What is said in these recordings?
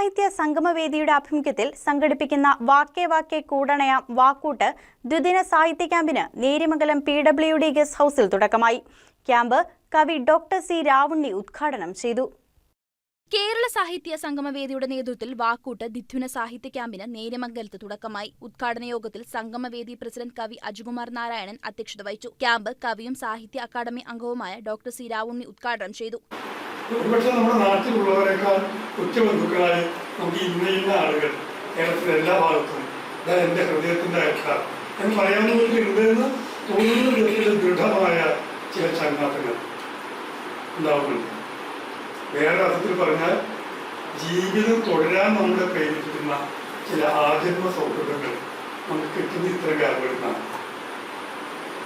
സാഹിത്യ സംഗമവേദിയുടെ ആഭിമുഖ്യത്തിൽ സംഘടിപ്പിക്കുന്ന വാക്കേ വാക്കേ കൂടണയാം വാക്കൂട്ട് ദ്വിദിന സാഹിത്യ ക്യാമ്പിന് Nerimangalam P W D guest ഹൗസിൽ തുടക്കമായി. ക്യാമ്പ് കവി ഡോക്ടർ സി രാവുണ്ണി ഉദ്ഘാടനം ചെയ്തു. കേരള സാഹിത്യ സംഗമവേദിയുടെ നേതൃത്വത്തിൽ വാക്കൂട്ട് ദ്വിധ്വന സാഹിത്യ ക്യാമ്പിന് നേര്യമംഗലത്ത് തുടക്കമായി. ഉദ്ഘാടന യോഗത്തിൽ സംഗമവേദി പ്രസിഡന്റ് കവി അജുകുമാർ നാരായണൻ അധ്യക്ഷത വഹിച്ചു. ക്യാമ്പ് കവിയും സാഹിത്യ അക്കാദമി അംഗവുമായ ഡോക്ടർ സി രാവുണ്ണി ഉദ്ഘാടനം ചെയ്തു. ഉച്ചബന്ധുക്കളായി നമുക്ക് ഇന്ന ഇന്ന ആളുകൾ കേരളത്തിലെ എല്ലാ ഭാഗത്തും. ഞാൻ എന്റെ ഹൃദയത്തിന്റെ അയക്ക എന്ന് പറയാവുന്നവർക്ക് ഉണ്ടെന്ന് തോന്നുന്ന വിധത്തിൽ ദൃഢമായ ചില ചങ്ങാത്തങ്ങൾ ഉണ്ടാവുന്നുണ്ട്. വേറെ അർത്ഥത്തിൽ പറഞ്ഞാൽ ജീവിതം തുടരാൻ നമ്മളെ പ്രേരിപ്പിക്കുന്ന ചില ആചരണ സൗഹൃദങ്ങൾ നമുക്ക് കിട്ടുന്ന ഇത്ര നിന്നാണ്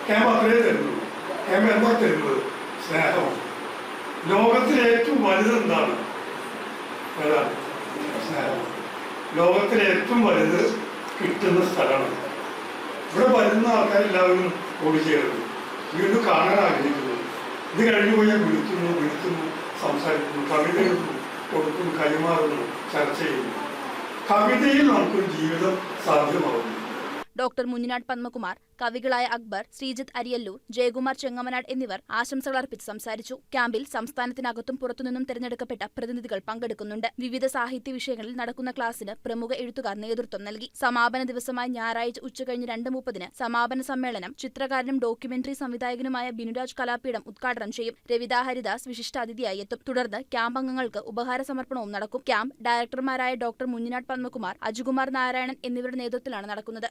ക്യാമ്പ് അത്രേ തരുന്നുള്ളൂ. ക്യാമ്പ് എന്താ തരുന്നത്? സ്നേഹമാണ്. ലോകത്തിലെ ഏറ്റവും വലുത് സ്നേഹമാണ് ലോകത്തിലെ ഏറ്റവും വലുത് കിട്ടുന്ന സ്ഥലമാണ്. ഇവിടെ വരുന്ന ആൾക്കാരെല്ലാവരും ഓടിച്ചേരുന്നു വീണ്ടും കാണാൻ ആഗ്രഹിക്കുന്നു. ഇത് കഴിഞ്ഞു പോയാൽ വിളിക്കുന്നു വിളിക്കുന്നു സംസാരിക്കുന്നു കവിത എഴുതുന്നു കൊടുക്കുന്നു കൈമാറുന്നു ചർച്ച ചെയ്യുന്നു. കവിതയിൽ നമുക്കൊരു ജീവിതം സാധ്യമാവുന്നു ഡോക്ടർ മുഞ്ഞിനാട് പത്മകുമാർ കവികളായ അക്ബർ ശ്രീജിത്ത് അരിയല്ലൂർ ജയകുമാർ ചെങ്ങമനാട് എന്നിവർ ആശംസകൾ അർപ്പിച്ച് സംസാരിച്ചു. ക്യാമ്പിൽ സംസ്ഥാനത്തിനകത്തും പുറത്തുനിന്നും തെരഞ്ഞെടുക്കപ്പെട്ട പ്രതിനിധികൾ പങ്കെടുക്കുന്നുണ്ട്. വിവിധ സാഹിത്യ വിഷയങ്ങളിൽ നടക്കുന്ന ക്ലാസ്സിന് പ്രമുഖ എഴുത്തുകാർ നേതൃത്വം നൽകി. സമാപന ദിവസമായ ഞായറാഴ്ച ഉച്ചകഴിഞ്ഞ് രണ്ട് മുപ്പതിന് സമാപന സമ്മേളനം ചിത്രകാരനും ഡോക്യുമെന്ററി സംവിധായകനുമായ ബിനുരാജ് കലാപീഠം ഉദ്ഘാടനം ചെയ്യും. രവിത ഹരിദാസ് വിശിഷ്ട അതിഥിയായി എത്തും. തുടർന്ന് ക്യാമ്പ് അംഗങ്ങൾക്ക് ഉപഹാര സമർപ്പണവും നടക്കും. ക്യാമ്പ് ഡയറക്ടർമാരായ ഡോക്ടർ മുഞ്ഞിനാട് പത്മകുമാർ അജുകുമാർ നാരായണൻ എന്നിവരുടെ നേതൃത്വത്തിലാണ് നടക്കുന്നത്.